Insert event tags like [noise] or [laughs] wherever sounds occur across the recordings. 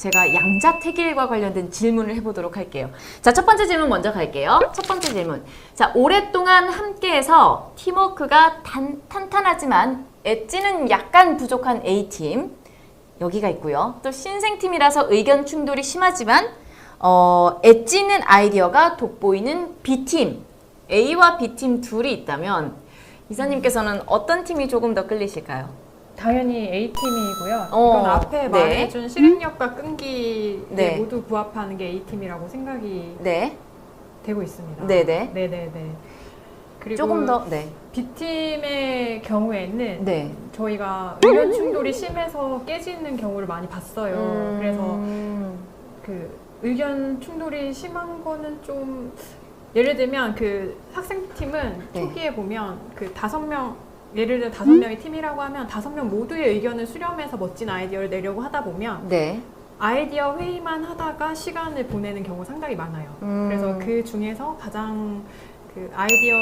제가 양자택일과 관련된 질문을 해보도록 할게요. 자, 첫 번째 질문 먼저 갈게요. 첫 번째 질문. 자, 오랫동안 함께해서 팀워크가 단, 탄탄하지만 엣지는 약간 부족한 A팀. 여기가 있고요. 또 신생팀이라서 의견 충돌이 심하지만 어, 엣지는 아이디어가 돋보이는 B팀. A와 B팀 둘이 있다면 이사님께서는 어떤 팀이 조금 더 끌리실까요? 당연히 A팀이고요. 어, 이건 앞에 네. 말해준 실행력과 끈기에 네. 모두 부합하는 게 A팀이라고 생각이 네. 되고 있습니다. 네네. 네네네. 그리고 조금 더, 네. B팀의 경우에는 네. 저희가 의견 충돌이 심해서 깨지는 경우를 많이 봤어요. 음. 그래서 그 의견 충돌이 심한 거는 좀 예를 들면 그 학생팀은 네. 초기에 보면 그 다섯 명 예를 들어 다섯 명의 팀이라고 하면 다섯 명 모두의 의견을 수렴해서 멋진 아이디어를 내려고 하다 보면 네. 아이디어 회의만 하다가 시간을 보내는 경우 상당히 많아요. 음. 그래서 그 중에서 가장 그 아이디어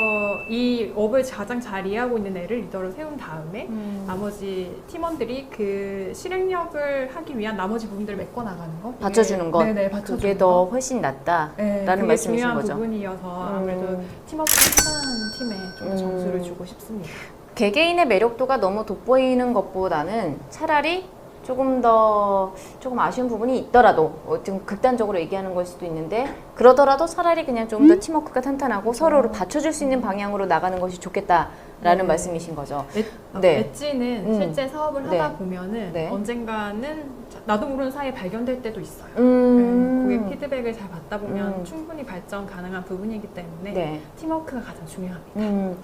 이 업을 가장 잘 이해하고 있는 애를 리더로 세운 다음에 음. 나머지 팀원들이 그 실행력을 하기 위한 나머지 부분들을 메꿔 나가는 거 받쳐주는 것. 네네 받쳐주는 그게 더 훨씬 낫다라는 네, 말씀이신 중요한 거죠. 부분이어서 아무래도 음. 팀워크 잘하는 팀에 좀더 음. 점수를 주고 싶습니다. 개개인의 매력도가 너무 돋보이는 것보다는 차라리 조금 더 조금 아쉬운 부분이 있더라도 어, 좀 극단적으로 얘기하는 걸 수도 있는데 그러더라도 차라리 그냥 좀 더 팀워크가 탄탄하고 서로를 받쳐줄 수 있는 방향으로 나가는 것이 좋겠다라는 네. 말씀이신 거죠. 엣, 네. 엣지는 음. 실제 사업을 네. 하다 보면은 네. 언젠가는 나도 모르는 사이에 발견될 때도 있어요. 음. 네, 고객 피드백을 잘 받다 보면 음. 충분히 발전 가능한 부분이기 때문에 네. 팀워크가 가장 중요합니다.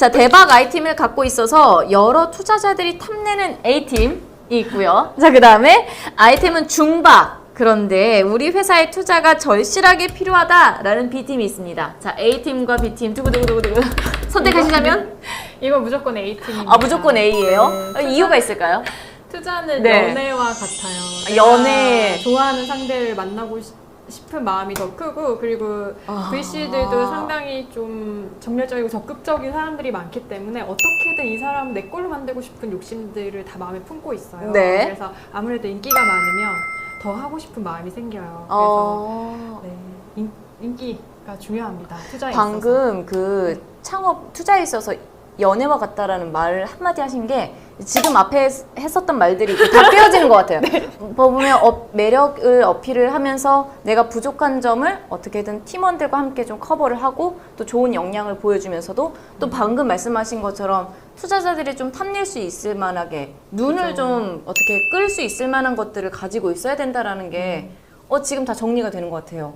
음. 자, 대박 아이템을 갖고 있어서 여러 투자자들이 탐내는 A팀이 있고요. 자, 그 다음에 아이템은 중박. 그런데 우리 회사의 투자가 절실하게 필요하다라는 B팀이 있습니다. 자, A팀과 B팀 두구두구두구두구 [laughs] 선택하시자면 [laughs] 이건 무조건 A팀입니다. 아, 무조건 A예요? 네, 어, 이유가 있을까요? 투자는 네. 연애와 같아요. 연애. 좋아하는 상대를 만나고 시- 싶은 마음이 더 크고 그리고 아. VC들도 상당히 좀 정열적이고 적극적인 사람들이 많기 때문에 어떻게든 이 사람 내 걸로 만들고 싶은 욕심들을 다 마음에 품고 있어요. 네. 그래서 아무래도 인기가 많으면 더 하고 싶은 마음이 생겨요. 그래서 어... 네, 인, 인기가 중요합니다. 투자에 있어서. 방금 그 창업 투자에 있어서 연애와 같다라는 말을 한마디 하신 게 지금 앞에 했- 했었던 말들이 다 빼어지는 것 같아요. [laughs] 보면 어, 매력을 어필을 하면서 내가 부족한 점을 어떻게든 팀원들과 함께 좀 커버를 하고 또 좋은 역량을 보여주면서도 또 방금 말씀하신 것처럼 투자자들이 좀 탐낼 수 있을 만하게 눈을 그죠. 좀 어떻게 끌 수 있을 만한 것들을 가지고 있어야 된다라는 게 어, 지금 다 정리가 되는 것 같아요.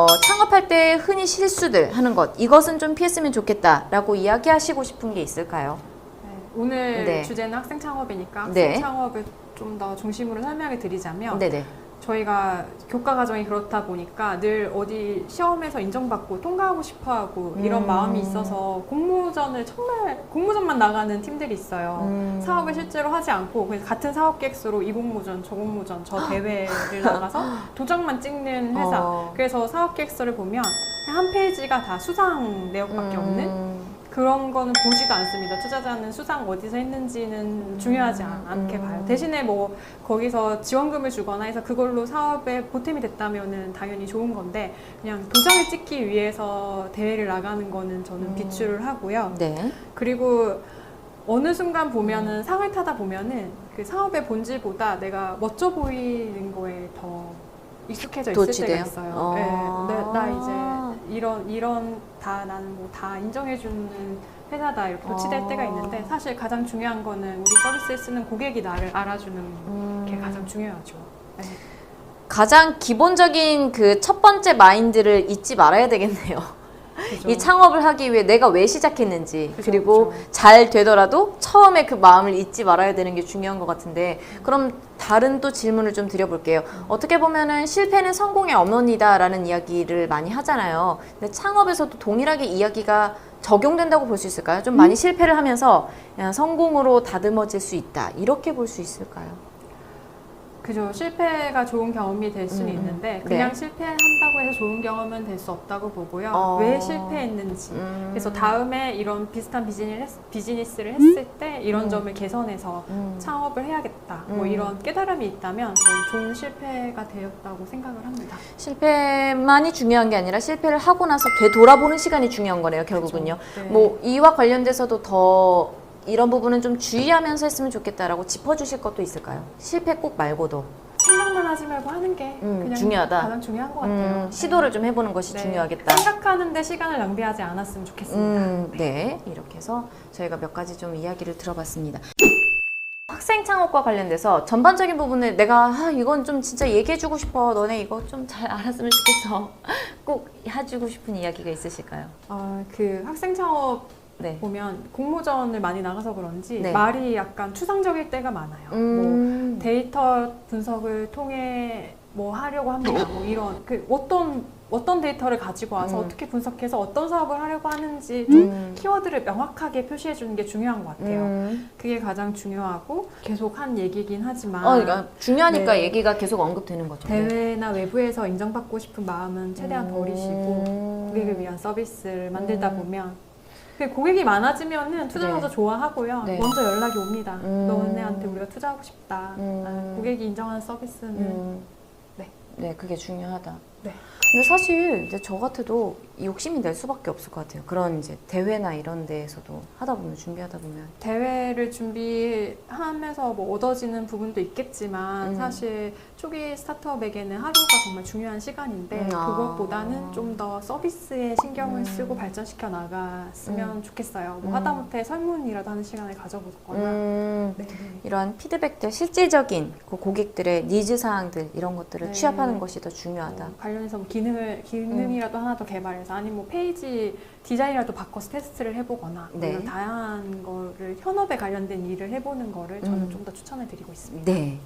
어, 창업할 때 흔히 실수들 하는 것 이것은 좀 피했으면 좋겠다라고 이야기하시고 싶은 게 있을까요? 네, 오늘 네. 주제는 학생 창업이니까 학생 네. 창업을 좀 더 중심으로 설명을 드리자면 네네. 저희가 교과 과정이 그렇다 보니까 늘 어디 시험에서 인정받고 통과하고 싶어 하고 이런 음. 마음이 있어서 공모전을 정말 공모전만 나가는 팀들이 있어요. 음. 사업을 실제로 하지 않고 그냥 같은 사업 계획서로 이 공모전, 저 공모전, 저 대회를 나가서 [gasps] 도장만 찍는 회사. 어. 그래서 사업 계획서를 보면 한 페이지가 다 수상 내역밖에 없는 음. 그런 거는 보지도 않습니다. 투자자는 수상 어디서 했는지는 중요하지 않, 않게 음. 봐요. 대신에 뭐 거기서 지원금을 주거나 해서 그걸로 사업에 보탬이 됐다면은 당연히 좋은 건데 그냥 도장을 찍기 위해서 대회를 나가는 거는 저는 음. 비추를 하고요. 네. 그리고 어느 순간 보면은 상을 타다 보면은 그 사업의 본질보다 내가 멋져 보이는 거에 더 익숙해져 있을 도취돼요? 때가 있어요. 어. 네, 나, 나 이제 이런 이런 다 나는 뭐 다 인정해주는 회사다 이렇게 도취될 어. 때가 있는데 사실 가장 중요한 거는 우리 서비스에 쓰는 고객이 나를 알아주는 게 음. 가장 중요하죠. 네. 가장 기본적인 그 첫 번째 마인드를 잊지 말아야 되겠네요. 그죠? 이 창업을 하기 위해 내가 왜 시작했는지 그죠, 그리고 그죠. 잘 되더라도 처음에 그 마음을 잊지 말아야 되는 게 중요한 것 같은데 그럼 다른 또 질문을 좀 드려볼게요. 어떻게 보면은 실패는 성공의 어머니다라는 이야기를 많이 하잖아요. 근데 창업에서도 동일하게 이야기가 적용된다고 볼 수 있을까요? 좀 많이 실패를 하면서 그냥 성공으로 다듬어질 수 있다 이렇게 볼 수 있을까요? 그죠. 실패가 좋은 경험이 될 수는 음, 있는데 네. 그냥 실패한다고 해서 좋은 경험은 될 수 없다고 보고요. 어. 왜 실패했는지. 음. 그래서 다음에 이런 비슷한 비즈니스, 비즈니스를 했을 때 이런 음. 점을 개선해서 음. 창업을 해야겠다. 뭐 음. 이런 깨달음이 있다면 뭐 좋은 실패가 되었다고 생각을 합니다. 실패만이 중요한 게 아니라 실패를 하고 나서 되돌아보는 시간이 중요한 거네요, 결국은요. 네. 뭐 이와 관련돼서도 더 이런 부분은 좀 주의하면서 했으면 좋겠다라고 짚어주실 것도 있을까요? 실패 꼭 말고도 생각만 하지 말고 하는 게 음, 그냥 중요하다. 가장 중요한 것 같아요. 음, 시도를 좀 해보는 것이 네. 중요하겠다. 생각하는데 시간을 낭비하지 않았으면 좋겠습니다. 음, 네. 이렇게 해서 저희가 몇 가지 좀 이야기를 들어봤습니다. 학생 창업과 관련돼서 전반적인 부분을 내가 아, 이건 좀 진짜 얘기해주고 싶어. 너네 이거 좀 잘 알았으면 좋겠어. [laughs] 꼭 해주고 싶은 이야기가 있으실까요? 아, 그 학생 창업 네. 보면 공모전을 많이 나가서 그런지 네. 말이 약간 추상적일 때가 많아요. 뭐 음, 데이터 분석을 통해 뭐 하려고 합니다. 뭐 이런 그 어떤 어떤 데이터를 가지고 와서 음. 어떻게 분석해서 어떤 사업을 하려고 하는지 좀 음, 키워드를 명확하게 표시해 주는 게 중요한 것 같아요. 음. 그게 가장 중요하고 계속 한 얘기긴 하지만 어, 그러니까 중요하니까 네. 얘기가 계속 언급되는 거죠. 네. 대회나 외부에서 인정받고 싶은 마음은 최대한 버리시고 음. 고객을 위한 서비스를 만들다 음. 보면 그 고객이 많아지면은 투자자도 네. 좋아하고요. 네. 먼저 연락이 옵니다. 음. 너네한테 우리가 투자하고 싶다. 음. 아, 고객이 인정하는 서비스는 음. 네. 네, 그게 중요하다. 네. 근데 사실 이제 저 같아도 욕심이 낼 수밖에 없을 것 같아요. 그런 이제 대회나 이런 데에서도 하다 보면 준비하다 보면 대회를 준비하면서 뭐 얻어지는 부분도 있겠지만 음. 사실 초기 스타트업에게는 하루가 정말 중요한 시간인데 음, 아. 그것보다는 좀 더 서비스에 신경을 음. 쓰고 발전시켜 나갔으면 좋겠어요. 뭐 음. 하다못해 설문이라도 하는 시간을 가져보거나 음, 네, 네. 이러한 피드백들 실질적인 그 고객들의 니즈 사항들 이런 것들을 네. 취합하는 것이 더 중요하다. 뭐 관련해서 뭐 기능을 기능이라도 음. 하나 더 개발해서 아니면 뭐 페이지 디자인이라도 바꿔서 테스트를 해보거나 뭐 네. 다양한 거를 현업에 관련된 일을 해보는 거를 저는 음. 좀더 추천을 드리고 있습니다. 네,